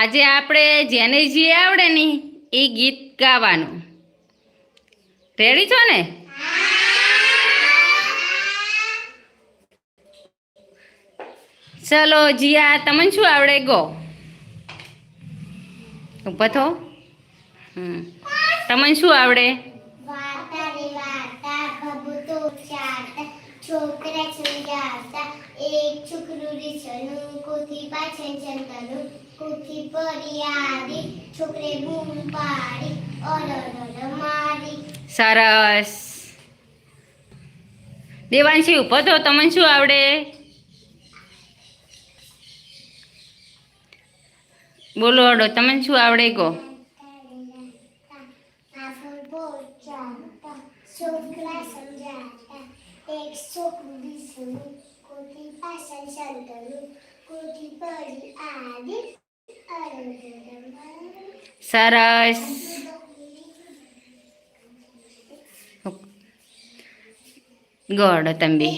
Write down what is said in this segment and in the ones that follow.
આજે આપણે જેને જે આવડે ને એ ગીત ગાવાનું. રેડી છો ને? ચલો જીયા, તમને શું આવડે? ગો. હમ. તમને શું આવડે? છોકરા એક છોકરું રીછનું કોથી પાછળ જંતનું કોથી પડી આવી છોકરે બૂમ પાડી ઓરડોડ મારી. સરસ. દેવાંશી ઊભો તો તમને શું આવડે? બોલો હડો તમને શું આવડે ગો છોકરા એક પાછળ પડી સરસ ગોડ તમે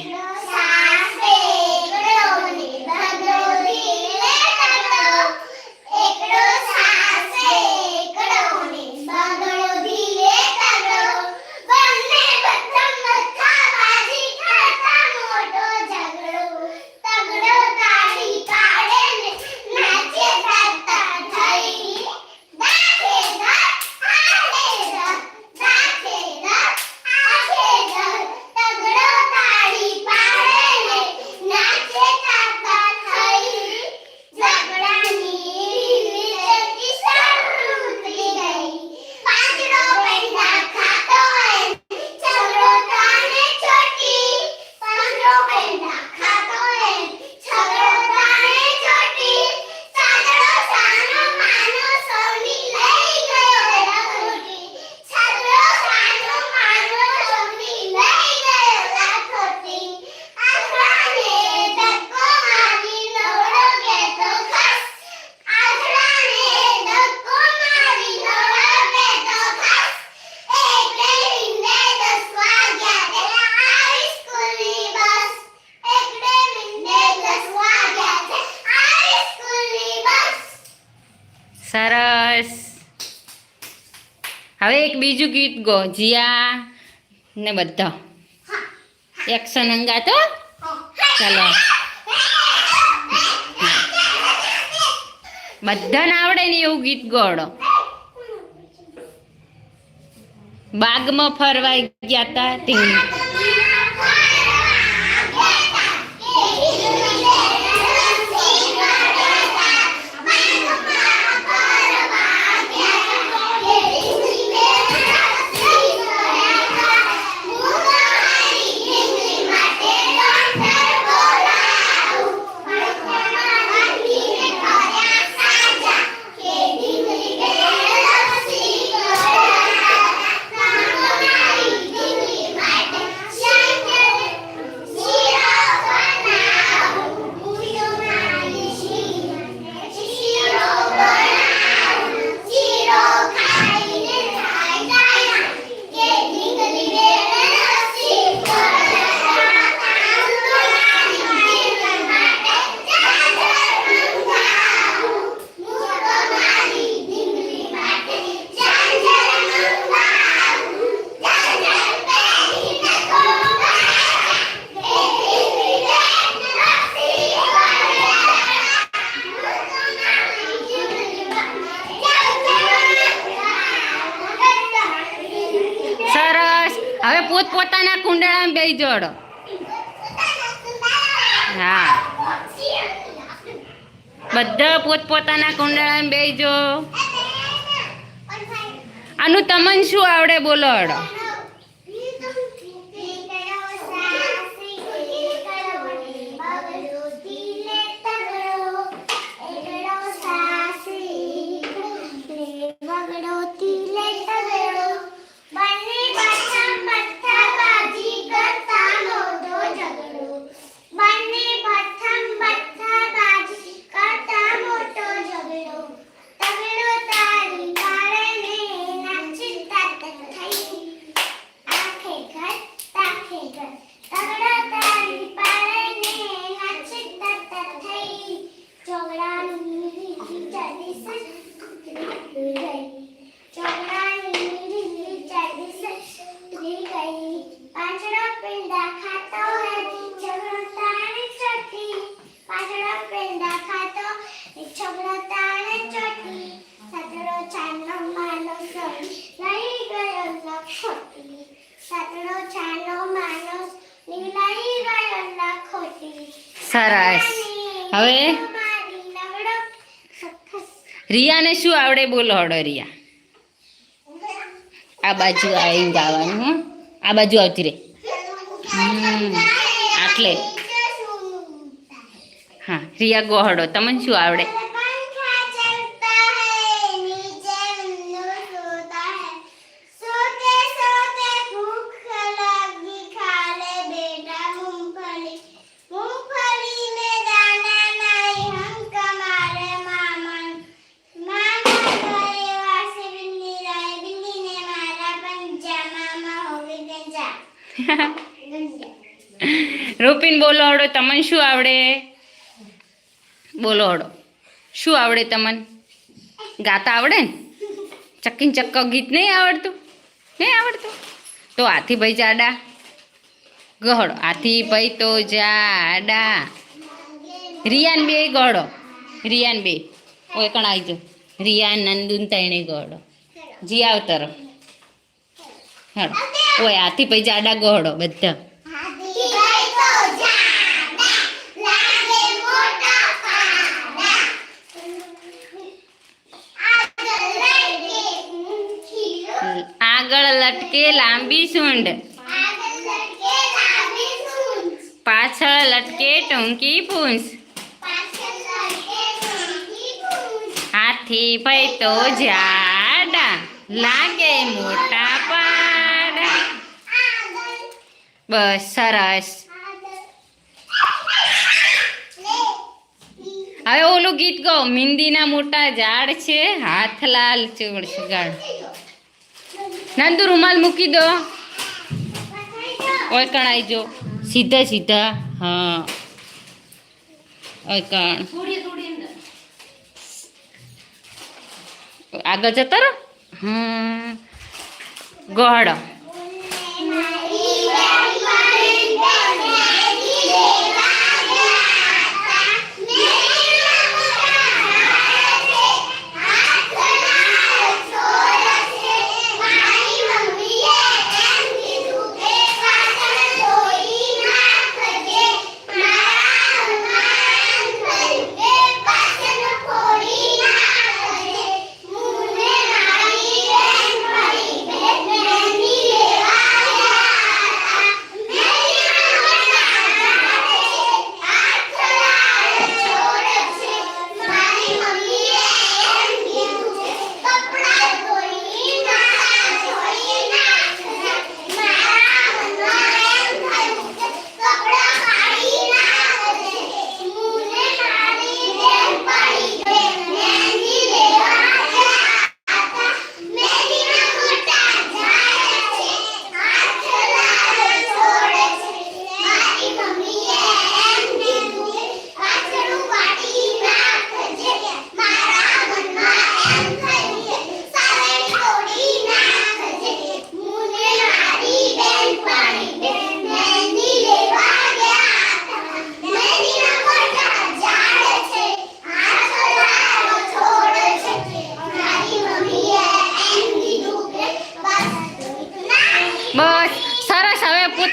બીજું ગીત ગો. જીયા ને બધા. એક્શન અંગાતો ચાલો. બધાને આવડે ને એવું ગીત ગોળો. બાગમાં ફરવા ગયા તા બેસી જોડો. હા. બધા પોત પોતાના કુંડાળામાં બેસજો આનું તમને શું આવડે બોલો હડો Amen. સરસ. હવે? રિયાને શું આવડે બોલો હડો રિયા. આ બાજુ આવી ગાવાનું, હો. આ બાજુ આવતી રે આટલે. હા, રિયા ગોહડો તમને શું આવડે? રૂપિન, બોલો હડો તમને શું આવડે? બોલો હડો શું આવડે તમને? ગાતા આવડે ને? ચક્કીન ચક્કો ગીત નહીં આવડતું? નહીં આવડતું? તો હાથી ભાઈ જાડા. ગહડો. હાથી ભાઈ તો જાડા. રિયાન બે ગહડો. રિયાન બે. ઓય કણ જાઓ રિયાન, નંદુન, તૈણે ગહડો. જી આવતર હડો ઓય હાથી ભાઈ જાડા ગહડો બધા. હાથી ભાઈ તો જાડા લાગે મોટા પાડા આગળ લટકે ખીલો આગળ લટકે લાંબી સૂંઢ. આગળ લટકે લાંબી સૂંઢ પાછળ લટકે ટૂંકી પૂંછ પાછળ લટકે ટૂંકી પૂંછ હાથી ભાઈ તો જાડા લાગે મોટા પાડા આગળ બસ સરસ હવે ઓલું ગીત ગો મિંદીના મોટા ઝાડ છે હાથ લાલ ચૂળ ગાળ નંદુ રૂમાલ મૂકી દો. ઓળકણ આવી જો સીધા સીધા હા. ઓળકણ આગળ જતા રહો. હમ. ગોહડો.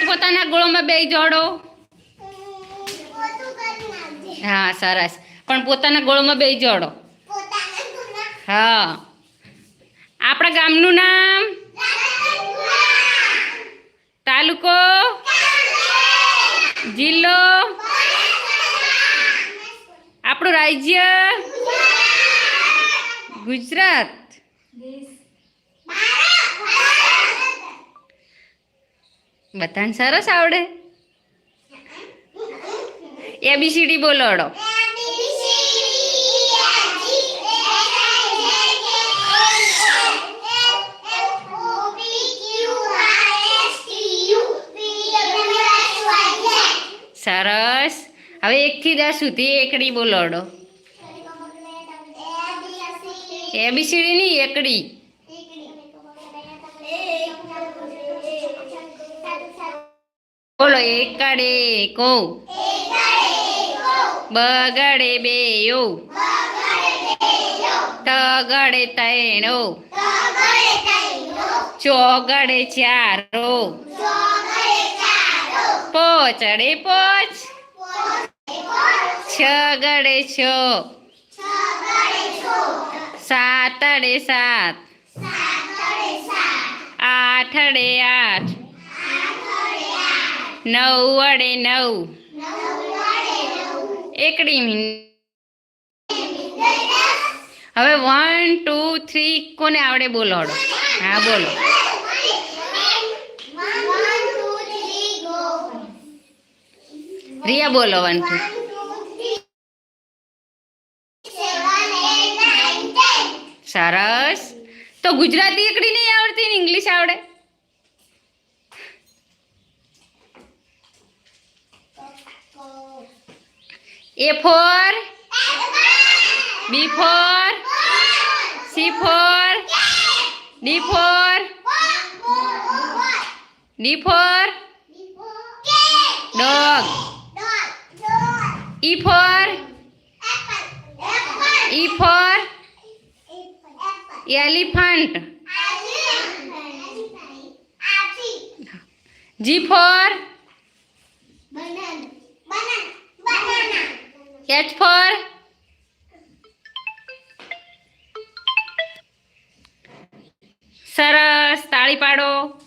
પોતપોતાના ગોળોમાં બે જોડો. હા, સરસ. પણ પોતાના ગોળોમાં બે જોડો. હા. આપણા ગામનું નામ? તાલુકો? જિલ્લો? આપણું રાજ્ય? ગુજરાત. બધાને સરસ આવડે. એબીસીડી બોલોડો સરસ. હવે એકથી દસ સુધી એકડી બોલોડો એબીસીડી નહીં એકડી. બોલો, એકડે કો બગડે બે યો તગડે તૈણો. ચોગડે ચારો. પોચડે પોચ. છ ગડે છો. સાતડે સાત. આઠડે આઠ. નવ વડે નવ. એકડી મિનિટ હવે વન, ટુ, થ્રી, કોને આવડે બોલો હા, બોલો. રિયા બોલો, વન, ટુ. સરસ. તો ગુજરાતી એકડી નહીં આવડતી ને ઇંગ્લિશ આવડે? A for B for C for D for D for dog E for E for elephant G for H for સરસ તાળી પાડો.